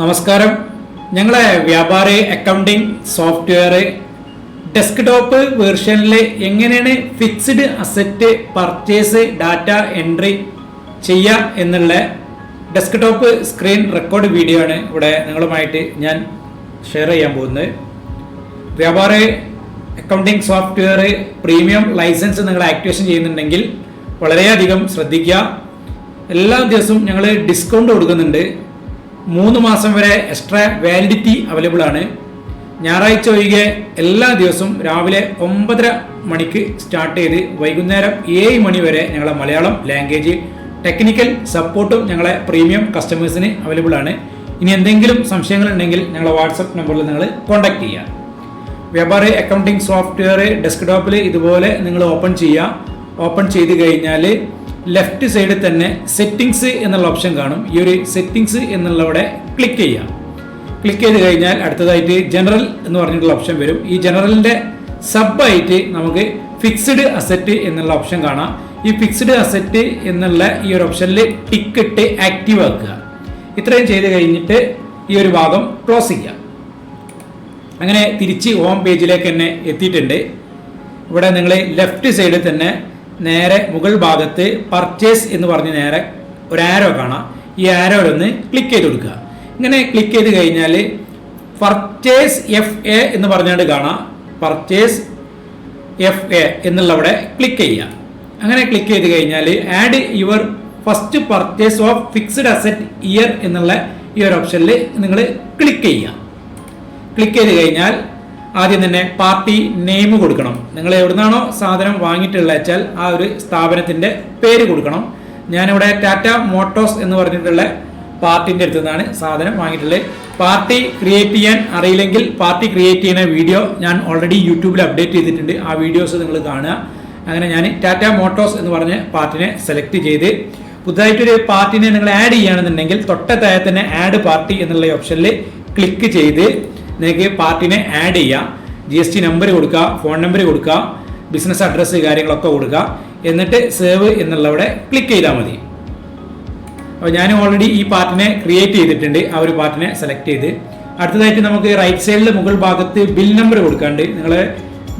നമസ്കാരം. ഞങ്ങളെ വ്യാപാര അക്കൗണ്ടിംഗ് സോഫ്റ്റ്വെയർ ഡെസ്ക്ടോപ്പ് വേർഷനിൽ എങ്ങനെയാണ് fixed asset purchase data entry ചെയ്യുക എന്നുള്ള ഡെസ്ക്ടോപ്പ് സ്ക്രീൻ റെക്കോർഡ് വീഡിയോ ആണ് ഇവിടെ നിങ്ങളുമായിട്ട് ഞാൻ ഷെയർ ചെയ്യാൻ പോകുന്നത്. Vyapar accounting software premium license നിങ്ങൾ ആക്ടിവേഷൻ ചെയ്യുന്നുണ്ടെങ്കിൽ വളരെയധികം ശ്രദ്ധിക്കുക. എല്ലാ ദിവസവും ഞങ്ങൾ ഡിസ്കൗണ്ട് കൊടുക്കുന്നുണ്ട്. മൂന്ന് മാസം വരെ എക്സ്ട്രാ വാലിഡിറ്റി അവൈലബിൾ ആണ്. ഞായറാഴ്ച ഒഴികെ എല്ലാ ദിവസവും രാവിലെ ഒമ്പതര മണിക്ക് സ്റ്റാർട്ട് ചെയ്ത് വൈകുന്നേരം ഏഴ് മണി വരെ ഞങ്ങളെ മലയാളം ലാംഗ്വേജ് ടെക്നിക്കൽ സപ്പോർട്ടും ഞങ്ങളെ പ്രീമിയം കസ്റ്റമേഴ്സിന് അവൈലബിൾ ആണ്. ഇനി എന്തെങ്കിലും സംശയങ്ങൾ ഉണ്ടെങ്കിൽ ഞങ്ങളെ വാട്സപ്പ് നമ്പറിൽ നിങ്ങൾ കോൺടാക്ട് ചെയ്യാം. വ്യാപാരി അക്കൗണ്ടിങ് സോഫ്റ്റ്വെയർ ഡെസ്ക്ടോപ്പിൽ ഇതുപോലെ നിങ്ങൾ ഓപ്പൺ ചെയ്യുക ഓപ്പൺ ചെയ്ത് കഴിഞ്ഞാൽ ലെഫ്റ്റ് സൈഡിൽ തന്നെ സെറ്റിങ്സ് എന്നുള്ള ഓപ്ഷൻ കാണും. ഈ ഒരു സെറ്റിങ്സ് എന്നുള്ളവിടെ ക്ലിക്ക് ചെയ്യാം ക്ലിക്ക് ചെയ്ത് കഴിഞ്ഞാൽ അടുത്തതായിട്ട് ജനറൽ എന്ന് പറഞ്ഞിട്ടുള്ള ഓപ്ഷൻ വരും. ഈ ജനറലിന്റെ സബായിട്ട് നമുക്ക് ഫിക്സ്ഡ് അസറ്റ് എന്നുള്ള ഓപ്ഷൻ കാണാം. ഈ ഫിക്സ്ഡ് അസറ്റ് എന്നുള്ള ഈ ഒരു ഓപ്ഷനിൽ ടിക്ക് ഇട്ട് ആക്റ്റീവ് ആക്കുക. ഇത്രയും ചെയ്ത് കഴിഞ്ഞിട്ട് ഈ ഒരു ഭാഗം ക്ലോസ് ചെയ്യാം അങ്ങനെ തിരിച്ച് ഹോം പേജിലേക്ക് തന്നെ എത്തിയിട്ടുണ്ട്. ഇവിടെ നിങ്ങൾ ലെഫ്റ്റ് സൈഡിൽ തന്നെ നേരെ മുകൾ ഭാഗത്ത് പർച്ചേസ് എന്ന് പറഞ്ഞ് നേരെ ഒരു ആരോ കാണാം. ഈ ആരോയിലൊന്ന് ക്ലിക്ക് ചെയ്ത് കൊടുക്കുക. ഇങ്ങനെ ക്ലിക്ക് ചെയ്ത് കഴിഞ്ഞാൽ പർച്ചേസ് എഫ് എ എന്ന് പറഞ്ഞുകൊണ്ട് കാണാം. പർച്ചേസ് എഫ് എ എന്നുള്ളവിടെ ക്ലിക്ക് ചെയ്യുക. അങ്ങനെ ക്ലിക്ക് ചെയ്ത് കഴിഞ്ഞാൽ add your first purchase of fixed asset year എന്നുള്ള ഈ ഒരു ഓപ്ഷനിൽ നിങ്ങൾ ക്ലിക്ക് ചെയ്യുക. ക്ലിക്ക് ചെയ്ത് കഴിഞ്ഞാൽ ആദ്യം തന്നെ പാർട്ടി നെയിം കൊടുക്കണം. നിങ്ങൾ എവിടുന്നാണോ സാധനം വാങ്ങിയിട്ടുള്ള വെച്ചാൽ ആ ഒരു സ്ഥാപനത്തിന്റെ പേര് കൊടുക്കണം. ഞാനിവിടെ ടാറ്റ മോട്ടോഴ്സ് എന്ന് പറഞ്ഞിട്ടുള്ള പാർട്ടിന്റെ അടുത്ത് നിന്നാണ് സാധനം വാങ്ങിയിട്ടുള്ളത്. പാർട്ടി ക്രിയേറ്റ് ചെയ്യാൻ അറിയില്ലെങ്കിൽ പാർട്ടി ക്രിയേറ്റ് ചെയ്യുന്ന വീഡിയോ ഞാൻ ഓൾറെഡി യൂട്യൂബിൽ അപ്ഡേറ്റ് ചെയ്തിട്ടുണ്ട്. ആ വീഡിയോസ് നിങ്ങൾ കാണുക. അങ്ങനെ ഞാൻ ടാറ്റ മോട്ടോഴ്സ് എന്ന് പറഞ്ഞ പാർട്ടിനെ സെലക്ട് ചെയ്ത് പുതുതായിട്ടൊരു പാർട്ടിനെ നിങ്ങൾ ആഡ് ചെയ്യുകയാണെന്നുണ്ടെങ്കിൽ തൊട്ട തന്നെ ആഡ് പാർട്ടി എന്നുള്ള ഓപ്ഷനിൽ ക്ലിക്ക് ചെയ്ത് നിങ്ങൾക്ക് പാർട്ടിനെ ആഡ് ചെയ്യാം. ജി എസ് ടി നമ്പർ കൊടുക്കുക ഫോൺ നമ്പർ കൊടുക്കുക ബിസിനസ് അഡ്രസ്സ് കാര്യങ്ങളൊക്കെ കൊടുക്കുക. എന്നിട്ട് സേവ് എന്നുള്ളവിടെ ക്ലിക്ക് ചെയ്താൽ മതി. അപ്പോൾ ഞാൻ ഓൾറെഡി ഈ പാർട്ടിനെ ക്രിയേറ്റ് ചെയ്തിട്ടുണ്ട്. ആ ഒരു പാർട്ടിനെ സെലക്ട് ചെയ്ത്. അടുത്തതായിട്ട് നമുക്ക് റൈറ്റ് സൈഡിൽ മുകൾ ഭാഗത്ത് ബിൽ നമ്പർ കൊടുക്കാണ്ട് നിങ്ങൾ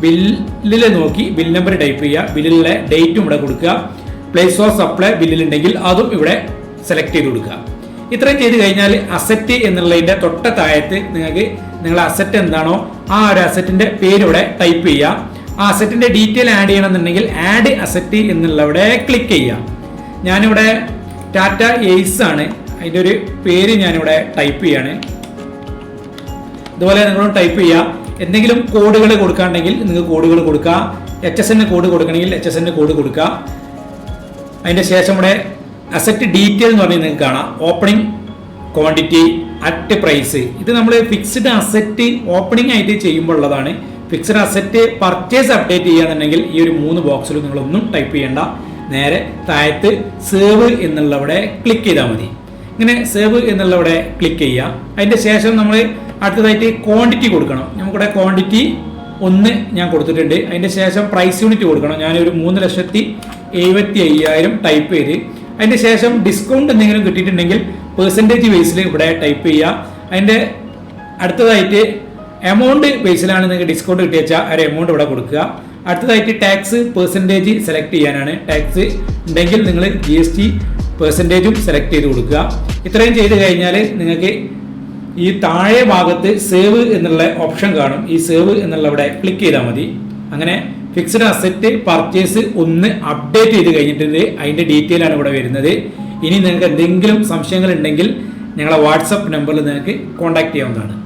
ബില്ലിൽ നോക്കി ബിൽ നമ്പർ ടൈപ്പ് ചെയ്യുക. ബില്ലിലെ ഡേറ്റും ഇവിടെ കൊടുക്കുക. പ്ലേസ് ഓഫ് സപ്ലൈ ബില്ലിലുണ്ടെങ്കിൽ അതും ഇവിടെ സെലക്ട് ചെയ്ത് കൊടുക്കുക. ഇത്രയും ചെയ്ത് കഴിഞ്ഞാൽ അസറ്റ് എന്നുള്ളതിന്റെ തൊട്ട താഴത്ത് നിങ്ങൾക്ക് നിങ്ങളെ അസറ്റ് എന്താണോ ആ ഒരു അസറ്റിന്റെ പേര് ഇവിടെ ടൈപ്പ് ചെയ്യുക ആ അസറ്റിന്റെ ഡീറ്റെയിൽ ആഡ് ചെയ്യണമെന്നുണ്ടെങ്കിൽ ആഡ് അസറ്റ് എന്നുള്ളവിടെ ക്ലിക്ക് ചെയ്യുക ഞാനിവിടെ ടാറ്റ എയ്സ് ആണ്. അതിന്റെ ഒരു പേര് ഞാനിവിടെ ടൈപ്പ് ചെയ്യാണ്. ഇതുപോലെ നിങ്ങളും ടൈപ്പ് ചെയ്യുക എന്തെങ്കിലും കോഡുകൾ കൊടുക്കാണ്ടെങ്കിൽ നിങ്ങൾക്ക് കോഡുകൾ കൊടുക്കുക എച്ച് എസ് എന്റെ കോഡ് കൊടുക്കണമെങ്കിൽ എച്ച് എസ് എന്റെ കോഡ് കൊടുക്കുക അതിന്റെ ശേഷം ഇവിടെ അസറ്റ് ഡീറ്റെയിൽ എന്ന് പറഞ്ഞാൽ നിങ്ങൾക്ക് കാണാം. ഓപ്പണിംഗ് ക്വാണ്ടിറ്റി അറ്റ് പ്രൈസ് ഇത് നമ്മൾ ഫിക്സ്ഡ് അസറ്റ് ഓപ്പണിംഗ് ആയിട്ട് ചെയ്യുമ്പോൾ ഉള്ളതാണ് ഫിക്സ്ഡ് അസറ്റ് പർച്ചേസ് അപ്ഡേറ്റ് ചെയ്യാന്നുണ്ടെങ്കിൽ ഈ ഒരു മൂന്ന് ബോക്സിൽ നിങ്ങളൊന്നും ടൈപ്പ് ചെയ്യേണ്ട. നേരെ താഴത്ത് സേവ് എന്നുള്ളവിടെ ക്ലിക്ക് ചെയ്താൽ മതി. ഇങ്ങനെ സേവ് എന്നുള്ളവിടെ ക്ലിക്ക് ചെയ്യുക. അതിന്റെ ശേഷം നമ്മൾ അടുത്തതായിട്ട് ക്വാണ്ടിറ്റി കൊടുക്കണം. നമുക്കിവിടെ ക്വാണ്ടിറ്റി ഒന്ന് ഞാൻ കൊടുത്തിട്ടുണ്ട്. അതിന്റെ ശേഷം പ്രൈസ് യൂണിറ്റ് കൊടുക്കണം. ഞാനൊരു മൂന്ന് ലക്ഷത്തി എഴുപത്തി അയ്യായിരം ടൈപ്പ് ചെയ്ത് അതിന്റെ ശേഷം ഡിസ്കൗണ്ട് എന്തെങ്കിലും കിട്ടിയിട്ടുണ്ടെങ്കിൽ പെർസെന്റേജ് ബേസിൽ ഇവിടെ ടൈപ്പ് ചെയ്യുക. അതിന്റെ അടുത്തതായിട്ട് എമൗണ്ട് ബേസിലാണ് നിങ്ങൾക്ക് ഡിസ്കൗണ്ട് കിട്ടിയച്ചാൽ ആ ഒരു എമൗണ്ട് ഇവിടെ കൊടുക്കുക. അടുത്തതായിട്ട് ടാക്സ് പെർസെന്റേജ് സെലക്ട് ചെയ്യാനാണ്. ടാക്സ് ഉണ്ടെങ്കിൽ നിങ്ങൾ ജി എസ് ടി പെർസെന്റേജും സെലക്ട് ചെയ്ത് കൊടുക്കുക. ഇത്രയും ചെയ്ത് കഴിഞ്ഞാൽ നിങ്ങൾക്ക് ഈ താഴെ ഭാഗത്ത് സേവ് എന്നുള്ള ഓപ്ഷൻ കാണും. ഈ സേവ് എന്നുള്ള ഇവിടെ ക്ലിക്ക് ചെയ്താൽ മതി. അങ്ങനെ ഫിക്സ്ഡ് അസറ്റ് പർച്ചേസ് ഒന്ന് അപ്ഡേറ്റ് ചെയ്ത് കഴിഞ്ഞിട്ടുണ്ട്. അതിന്റെ ഡീറ്റെയിൽ ആണ് ഇവിടെ വരുന്നത്. ഇനി നിങ്ങൾക്ക് എന്തെങ്കിലും സംശയങ്ങൾ ഉണ്ടെങ്കിൽ ഞങ്ങളെ വാട്സപ്പ് നമ്പറിൽ നിങ്ങൾക്ക് കോൺടാക്ട് ചെയ്യാവുന്നതാണ്.